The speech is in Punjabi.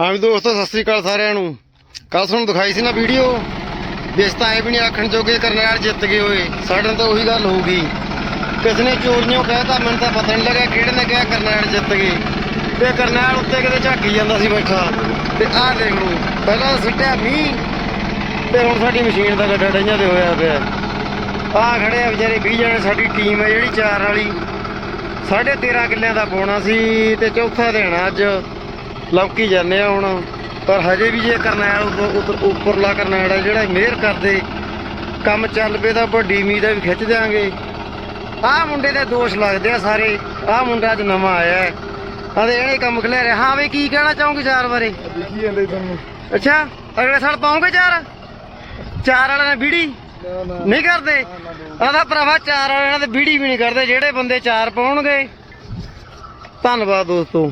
ਹਾਂ ਵੀ ਦੋਸਤੋ, ਸਤਿ ਸ੍ਰੀ ਅਕਾਲ ਸਾਰਿਆਂ ਨੂੰ। ਕੱਲ ਤੁਹਾਨੂੰ ਦਿਖਾਈ ਸੀ ਨਾ ਵੀਡੀਓ? ਜਿਸ ਤਾਂ ਐ ਵੀ ਨਹੀਂ ਆਖਣ ਜੋਗੇ ਕਰਨੈਲ ਜਿੱਤ ਗਏ ਹੋਏ। ਸਾਡੇ ਨਾਲ ਤਾਂ ਉਹੀ ਗੱਲ ਹੋਊਗੀ। ਕਿਸ ਨੇ ਚੋਰੀਆਂ ਕਹਿਤਾ, ਮੈਨੂੰ ਤਾਂ ਪਤਾ ਨਹੀਂ ਲੱਗਿਆ ਕਿਹੜੇ ਨੇ ਕਿਹਾ ਕਰਨੈਲ ਜਿੱਤ ਗਏ। ਤੇ ਕਰਨੈਲ ਉੱਤੇ ਕਿਤੇ ਝਾਕੀ ਜਾਂਦਾ ਸੀ ਬੈਠਾ। ਤੇ ਆਹ ਦੇਖ ਲਓ, ਪਹਿਲਾਂ ਸਿੱਟਿਆ ਮੀਂਹ, ਤੇ ਹੁਣ ਸਾਡੀ ਮਸ਼ੀਨ ਦਾ ਗੱਡਾ ਡਈਆਂ ਤੇ ਹੋਇਆ ਪਿਆ। ਆਹ ਖੜੇ ਆ ਵਿਚਾਰੇ 20 ਜਣੇ ਸਾਡੀ ਟੀਮ ਹੈ ਜਿਹੜੀ ਚਾਰ ਵਾਲੀ। ਸਾਢੇ 13 ਕਿੱਲਿਆਂ ਦਾ ਪਾਉਣਾ ਸੀ ਤੇ ਚੌਥਾ ਦਿਨ ਅੱਜ। ਲੌਕੀ ਜਾਂਦੇ ਆ ਹੁਣ ਪਰ ਹਜੇ ਵੀ ਜੇ ਕਰਨੈਲ ਉੱਪਰਲਾ ਕਰਨੈਲ ਆ ਜਿਹੜਾ ਮਿਹਰ ਕਰਦੇ। ਕੰਮ ਚੱਲ ਪਏ ਤਾਂ ਵੱਡੀ ਉਮੀਦ ਆ ਵੀ ਖਿੱਚ ਦਿਆਂਗੇ। ਆਹ ਮੁੰਡੇ ਦੇ ਦੋਸ਼ ਲੱਗਦੇ ਆ ਸਾਰੇ। ਆਹ ਮੁੰਡਾ ਅੱਜ ਨਵਾਂ ਆਇਆ ਹੈ। ਆਦੇ ਇਹਨੇ ਕੰਮ ਖਲਿਆ ਰਿਹਾ ਹਾਂ ਵੀ ਕੀ ਕਹਿਣਾ ਚਾਹੋਗੇ ਚਾਰ ਬਾਰੇ? ਦੇਖੀ ਜਾਂਦੇ ਤੁਹਾਨੂੰ। ਅੱਛਾ ਅਗਲੇ ਸਾਲ ਪਾਉਂਗੇ ਚਾਰ? ਚਾਰ ਵਾਲਿਆਂ ਨੇ ਬੀੜੀ? ਨਹੀਂ ਕਰਦੇ? ਆਦਾ ਭਰਾਵਾ ਚਾਰ ਵਾਲਿਆਂ ਦੇ ਬੀੜੀ ਵੀ ਨਹੀਂ ਕਰਦੇ। ਜਿਹੜੇ ਬੰਦੇ ਚਾਰ ਪਾਉਣਗੇ। ਧੰਨਵਾਦ ਦੋਸਤੋ।